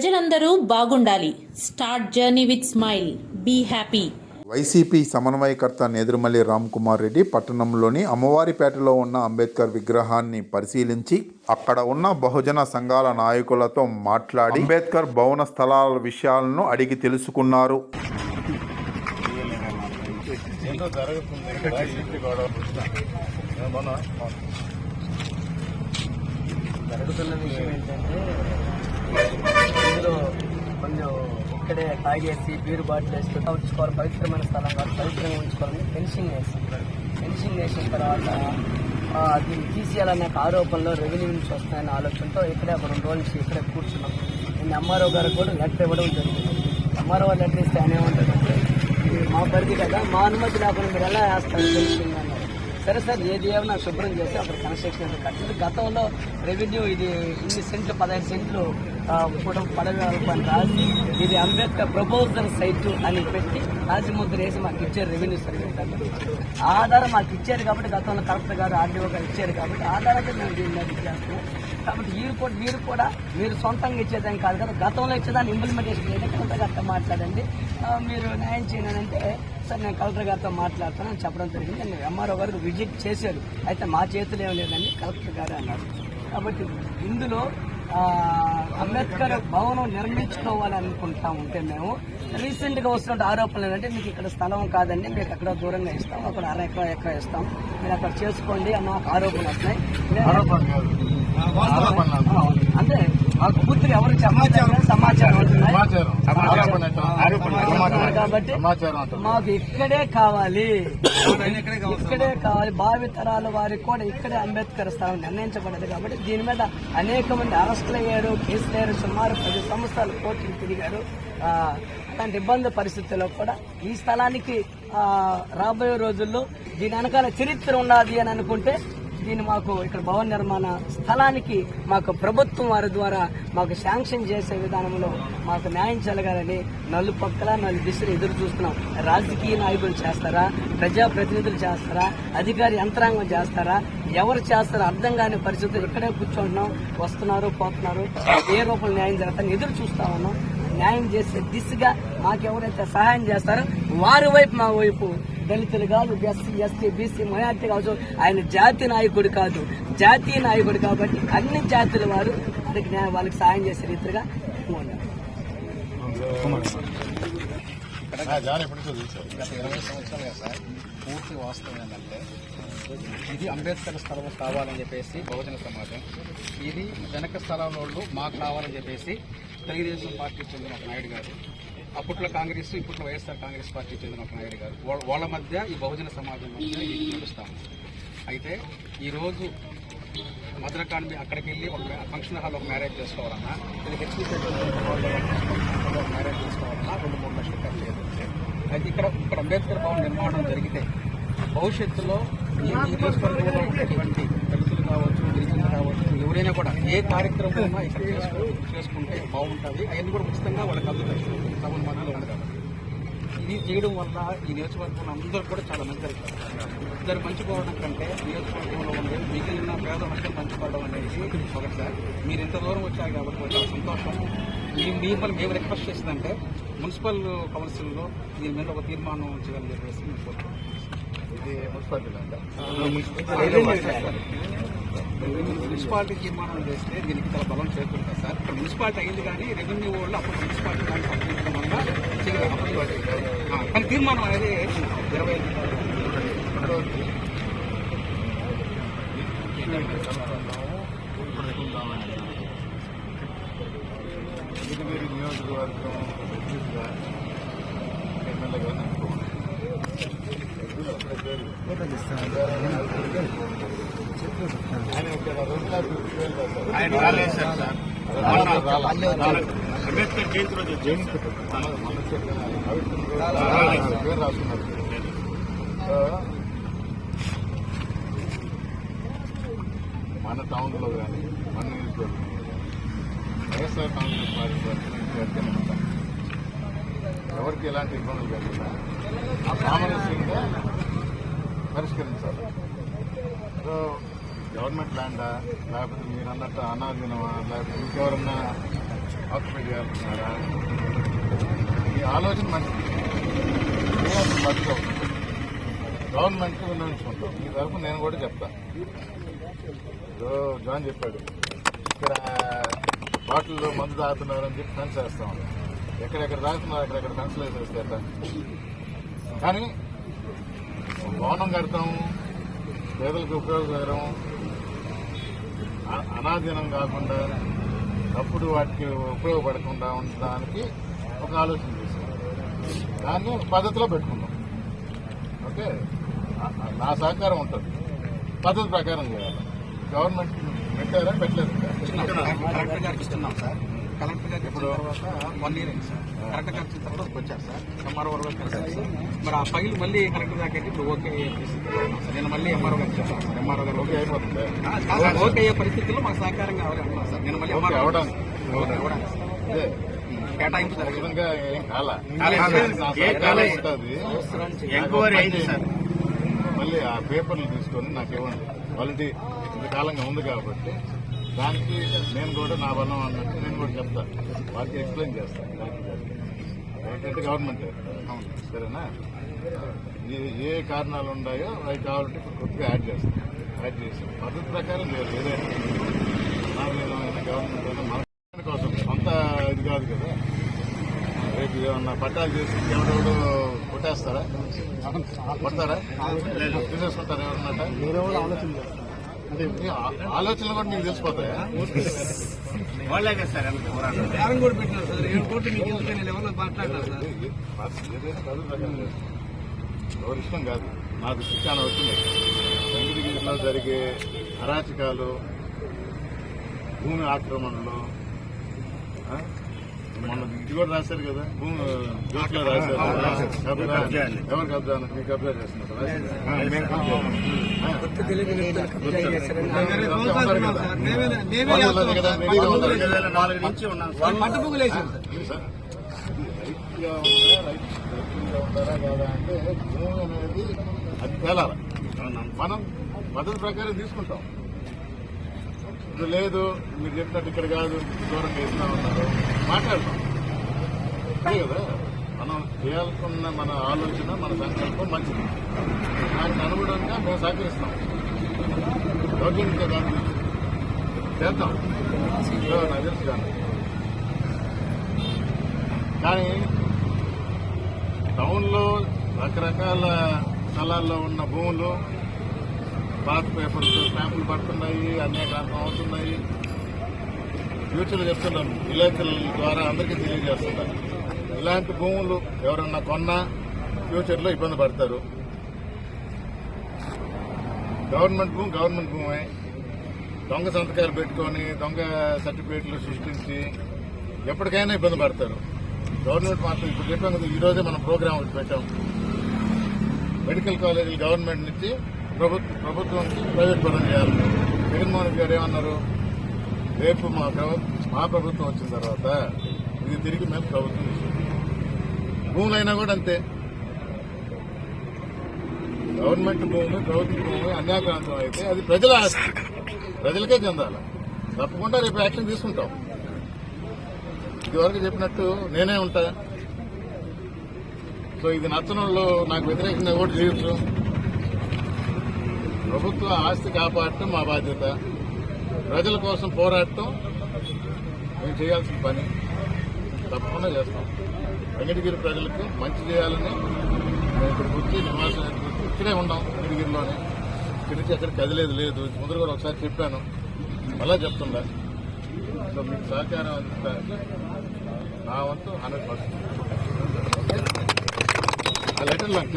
ప్రజలందరూ బాగుండాలి. Start journey with smile. Be happy. YCP సమన్వయకర్త నేదురుమల్లి రామ్ కుమార్ రెడ్డి పట్టణంలోని అమ్మవారిపేటలో ఉన్న అంబేద్కర్ విగ్రహాన్ని పరిశీలించి అక్కడ ఉన్న బహుజన సంఘాల నాయకులతో మాట్లాడి అంబేద్కర్ భవన స్థలాల విషయాలను అడిగి తెలుసుకున్నారు. జరుగుతుంది జరుగుతున్న విషయం ఏంటంటే ఇందులో కొంచెం ఇక్కడే తాగేసి బీరు బాటిల్ వేసుకుంటూ ఉంచుకోవాలి పవిత్రమైన స్థలం కాదు పవిత్రంగా ఉంచుకోవాలని ఫెన్సింగ్ వేస్తాం ఫెన్సింగ్ వేసిన తర్వాత అది దీన్ని తీసేయాలనే ఒక ఆరోపణలో రెవెన్యూ నుంచి వస్తాయనే ఆలోచనతో ఇక్కడే ఒక రెండు రోజుల నుంచి ఇక్కడే కూర్చున్నాం. నేను ఎంఆర్ఓ గారికి కూడా లెటర్ ఇవ్వడం జరిగింది. ఎంఆర్ఓ లెటర్ ఇస్తే ఆయన ఏమంటారంటే ఇది మా పరిధి కదా మా అనుమతి లేకుండా మీరు ఎలా వేస్తారు ఫెన్సింగ్ అన్నారు సరే సార్ ఏది ఏమన్నా శుభ్రం చేసి అక్కడ కన్స్ట్రక్షన్ కట్టింది. గతంలో రెవెన్యూ ఇది ఇన్ని సెంట్లు పదహైదు సెంట్లు కూడా పడవేయాలని రాసి ఇది అంబేద్కర్ ప్రపోజల్ సైట్ అని పెట్టి రాజముద్ర వేసి మాకు ఇచ్చారు రెవెన్యూ సర్వీస్ అన్నారు. ఆధారం మాకు ఇచ్చారు కాబట్టి గతంలో కలెక్టర్ గారు ఆర్డీఓ గారు ఇచ్చారు కాబట్టి ఆధారంగా మేము దీన్ని ఇచ్చేస్తున్నాం కాబట్టి మీరు కూడా మీరు కూడా మీరు సొంతంగా ఇచ్చేదాన్ని కాదు కదా. గతంలో ఇచ్చేదాన్ని ఇంప్లిమెంటేషన్ చేయండి కలెక్టర్ గారితో మాట్లాడండి. మీరు న్యాయం చేయనంటే సార్ నేను కలెక్టర్ గారితో మాట్లాడతానని చెప్పడం జరిగింది. నేను ఎంఆర్ఓ గారికి విజిట్ చేశారు. అయితే మా చేతులు ఏం లేదండి. కలెక్టర్ గారు అన్నారు. కాబట్టి ఇందులో అంబేద్కర్ భవనం నిర్మించుకోవాలని అనుకుంటా ఉంటే మేము రీసెంట్గా వస్తున్న ఆరోపణలు ఏంటంటే మీకు ఇక్కడ స్థలం కాదండి మీకు అక్కడ దూరంగా ఇస్తాం అక్కడ అర ఎకరా ఎకరా ఇస్తాం. మీరు అక్కడ చేసుకోండి అని మాకు ఆరోపణలు వస్తున్నాయి. అంటే మాకు పూర్తిగా ఎవరికి సమాచారం మాకు ఇక్కడే కావాలి. ఇక్కడే కావాలి. భావి తరాల వారికి కూడా ఇక్కడే అంబేద్కర్ స్థానం నిర్ణయించబడదు కాబట్టి దీని మీద అనేక మంది అరెస్టులు అయ్యారు కేసులు అయ్యారు. సుమారు పది సంవత్సరాలు కోర్టులు తిరిగారు. అలాంటి ఇబ్బంది పరిస్థితుల్లో కూడా ఈ స్థలానికి రాబోయే రోజుల్లో దీని వెనకాల చరిత్ర ఉన్నది అని అనుకుంటే దీన్ని మాకు ఇక్కడ భవన నిర్మాణ స్థలానికి మాకు ప్రభుత్వం వారి ద్వారా మాకు శాంక్షన్ చేసే విధానంలో మాకు న్యాయం జరగాలని నలు పక్కల నలు దిశలు ఎదురు చూస్తున్నాం. రాజకీయ నాయకులు చేస్తారా? ప్రజాప్రతినిధులు చేస్తారా? అధికారి యంత్రాంగం చేస్తారా? ఎవరు చేస్తారో అర్థం కాని పరిస్థితులు ఇక్కడే కూర్చుంటున్నాం. వస్తున్నారు పోతున్నారు. ఏ రూపంలో న్యాయం జరుగుతారని ఎదురు చూస్తా ఉన్నాం. న్యాయం చేసే దిశగా మాకెవరైతే సహాయం చేస్తారో వారి వైపు మా వైపు దళితులు కాదు ఎస్సీ ఎస్టీ బీసీ మైనార్టీ కావచ్చు. ఆయన జాతి నాయకుడు కాదు. జాతీయ నాయకుడు కాబట్టి అన్ని జాతుల వారు వాళ్ళకి వాళ్ళకి సాయం చేసే రీతిగా గత ఇరవై సార్ పూర్తి వాస్తవం ఏంటంటే ఇది అంబేద్కర్ స్థలం కావాలని చెప్పేసి బహుజన సమాజం. ఇది వెనక స్థలం వాళ్ళు మాకు కావాలని చెప్పేసి తెలుగుదేశం పార్టీ చెందిన ఒక నాయుడు గారు. అప్పట్లో కాంగ్రెస్ ఇప్పట్లో వైఎస్ఆర్ కాంగ్రెస్ పార్టీ చెందిన ఒక నాయుడు గారు వాళ్ళ- మధ్య ఈ బహుజన సమాజం మధ్య నడుస్తాము అయితే ఈరోజు మధురకాండ్ అక్కడికి వెళ్ళి ఒక ఫంక్షన్ హాల్ ఒక మ్యారేజ్ చేసుకోవాలన్నా ఇది హెచ్పీ మ్యారేజ్ చేసుకోవాలన్నా రెండు మూడు లక్షలు ఖర్చు అవుతుంది అయితే ఇక్కడ ఇక్కడ అంబేద్కర్ భవన్ నిర్మాణం జరిగితే భవిష్యత్తులో ఈ నియోజకవర్గంలో ఉండేటువంటి దళితులు కావచ్చు ఎవరైనా కూడా ఏ కార్యక్రమం ఉన్నా ఇక్కడ చేసుకో చేసుకుంటే బాగుంటుంది. అవన్నీ కూడా ఉచితంగా వాళ్ళకి అందుతాయి సభల ఉంది కాబట్టి. ఇది చేయడం వల్ల ఈ నియోజకవర్గంలో అందరూ కూడా చాలా మంచి ఇద్దరు పంచుకోవడం కంటే నియోజకవర్గంలో ఉండే మిగిలిన పేద వర్గం పంచుకోవడం అనేది ఒకటి సార్. మీరు ఇంత దూరం వచ్చారు కాబట్టి చాలా సంతోషం. మీ మిమ్మల్ని మేము రిక్వెస్ట్ చేసిందంటే మున్సిపల్ కౌన్సిల్లో దీని మీద ఒక తీర్మానం చేయాలని చెప్పేసి మేము కోరుకుంటున్నాం. ఇది మున్సిపాలిటీ అంట మున్సిపాలిటీ తీర్మానం చేస్తే దీనికి చాలా బలం చేకూరుతుంది సార్. ఇక్కడ మున్సిపాలిటీ అయింది కానీ రెవెన్యూ వాళ్ళు అప్పుడు మున్సిపాలిటీ దాన్ని సంబంధించడం వల్ల కానీ తీర్మానం అనేది ఇరవై ఇది నియోజకవర్గం ఎమ్మెల్యేగా అనుకోండి ఆయన రాలేదు సార్ సార్. అంబేద్కర్ జయంతి రోజు జయంతి మన పేరు రాస్తున్నారు మన టౌన్లో కానీ మన నియోజకవర్గం వైఎస్ఆర్ కాంగ్రెస్ పార్టీ ఎవరికి ఎలాంటి ఇబ్బందులు ఆ సామరస్యంగా పరిష్కరించాలి. సో గవర్నమెంట్ ల్యాండా? లేకపోతే మీరు అన్నట్టు అనాధీనమా లేకపోతే ఇంకెవరన్నా ఆక్యుపై చేయాలన్నారా ఈ ఆలోచన మంచిది మంచిగా గవర్నమెంట్కి గవర్నమెంట్ వినియోగించుకుంటాం ఈ తరపు నేను కూడా చెప్తా. ఏదో జాన్ చెప్పాడు. ఇక్కడ బాటిల్లో మందు తాగుతున్నారని చెప్పి ఫెన్స్ వేస్తాం. ఎక్కడెక్కడ తాగుతున్నారు అక్కడెక్కడ ఫెన్స్ వేసేస్తే కానీ భవనం కడతాము పేదలకు ఉపయోగకరం. అ- అనాధీనం కాకుండా అప్పుడు వాటికి ఉపయోగపడకుండా ఉండడానికి ఒక ఆలోచన చేశాం దాన్ని పద్ధతిలో పెట్టుకున్నాం ఓకే? నా సహకారం ఉంటుంది. పద్ధతి ప్రకారం చేయాలి. గవర్నమెంట్ పెట్టారా? పెట్టలేదు కలెక్టర్ గారికి ఇప్పుడు వన్ ఇయర్ అయింది సార్. కలెక్టర్ గారికి ఇచ్చిన తర్వాత వచ్చారు సార్. ఎంఆర్ఓ గారు కలిసారు సార్. మరి ఆ ఫైల్ మళ్ళీ కలెక్టర్ దాకా ఇప్పుడు ఓకే అయ్యే సార్. నేను మళ్ళీ ఎంఆర్ఓ చెప్పాను సార్. ఎంఆర్ఓ గారు ఓకే అయిపోతుంది ఓకే అయ్యే పరిస్థితుల్లో మాకు సహకారం కావాలి సార్. నేను మళ్ళీ ఓకే ఎంఆర్ఓ అవడానికి కేటాయింపు జరగదు ఎంక్వైరీ అయింది సార్. మళ్ళీ ఆ పేపర్లు తీసుకొని నాకు ఇవ్వండి క్వాలిటీ ఇంతకాలంగా ఉంది కాబట్టి దానికి నేను కూడా నా బలం అన్నట్టు నేను కూడా చెప్తాను వారికి ఎక్స్ప్లెయిన్ చేస్తాను గవర్నమెంట్ సరేనా? ఏ- ఏ కారణాలు ఉన్నాయో అవి కావాలంటే ఇప్పుడు కొద్దిగా యాడ్ చేస్తాం. యాడ్ చేసి పద్ధతి ప్రకారం లేదు ఏదైనా గవర్నమెంట్ అయినా మన కోసం. సొంత ఇది కాదు కదా. రేపు ఏమన్నా పట్టాలు చేసి ఎవరెవడు కొట్టేస్తారా? కొడతారా? తీసేసుకుంటారా ఎవరన్నట ఈ ఆ- ఆలోచనలు కూడా నీకు తెలిసిపోతాయా? బేరం కూడా పెట్టినారు సార్. ఏడు కోట్లు మీకు ఎందుకు నేను సార్. ఎవరి ఇష్టం కాదు. నా దృష్టికి చాలా వచ్చింది వెంకటగిరిలో జరిగే అరాచకాలు భూమి ఆక్రమణలు ఆ? మొన్న ఇది కూడా రాశారు కదా. జ్యోతిలో రాశారు. ఎవరు కబ్జా కబ్జా చేస్తున్నారు. రైతుగా ఉందా, రైతుగా కాదా. అంటే భూమి అనేది అది తేలాలి? మనం పద్ధతి ప్రకారం తీసుకుంటాం. ఇప్పుడు లేదు మీరు చెప్పినట్టు ఇక్కడ కాదు దూరంగా ఇస్తా ఉన్నారు మాట్లాడతాం. మనం చేయాల్సిన మన ఆలోచన మన సంకల్పం మంచిది. దానికి అనుగుణంగా మేము సహకరిస్తాం. దౌర్జన్యంగా దాని చేద్దాం. నాకు తెలుసు కానీ. కానీ టౌన్లో రకరకాల స్థలాల్లో ఉన్న భూములు పాత పేపర్స్ స్టాంపులు పడుతున్నాయి అన్యాక్రాంతం అవుతున్నాయి. ఫ్యూచర్లో చెప్తున్నాం. విలేకరుల ద్వారా అందరికీ తెలియజేస్తున్నాను ఇలాంటి భూములు ఎవరన్నా కొన్నా ఫ్యూచర్లో ఇబ్బంది పడతారు. గవర్నమెంట్ భూమి గవర్నమెంట్ భూమే. దొంగ సంతకాలు పెట్టుకొని దొంగ సర్టిఫికేట్లు సృష్టించి ఎప్పటికైనా ఇబ్బంది పడతారు. గవర్నమెంట్ మాత్రం ఇప్పుడు చెప్పాం కదా ఈరోజే మనం ప్రోగ్రామ్ ఒకటి పెట్టాం. మెడికల్ కాలేజీలు గవర్నమెంట్ నుంచి ప్రభుత్వం ప్రభుత్వం ప్రైవేట్ పరం చేయాలి. జగన్మోహన్ గారు ఏమన్నారు? రేపు మా మా ప్రభుత్వం వచ్చిన తర్వాత ఇది తిరిగి మేము ప్రభుత్వం తీసుకుంటాం. భూములైనా కూడా అంతే. గవర్నమెంట్ భూమి ప్రభుత్వ భూమి అన్యాక్రాంతం అయితే అది ప్రజల ఆస్తి. ప్రజలకే చెందాలి. తప్పకుండా రేపు యాక్షన్ తీసుకుంటాం. ఇదివరకు చెప్పినట్టు నేనే ఉంటా. సో ఇది నచ్చనంలో నాకు వ్యతిరేకంగా కూడా చేయొచ్చు. ప్రభుత్వ ఆస్తి కాపాడటం మా బాధ్యత. ప్రజల కోసం పోరాడటం మేము చేయాల్సిన పని. తప్పకుండా చేస్తాం. వెంకటగిరి ప్రజలకు మంచి చేయాలని మేము ఇక్కడికి వచ్చి నివాసం ఇక్కడే ఉన్నాం వెంకటగిరిలోనే. ఇక్కడి నుంచి ఎక్కడ కదిలేదు లేదు. ముందర కూడా ఒకసారి చెప్పాను. మళ్ళా చెప్తుందా సో మీకు సహకారం అంతా నా వంతు హండ్రెడ్ పర్సెంట్. ఆ లెటర్ నాకు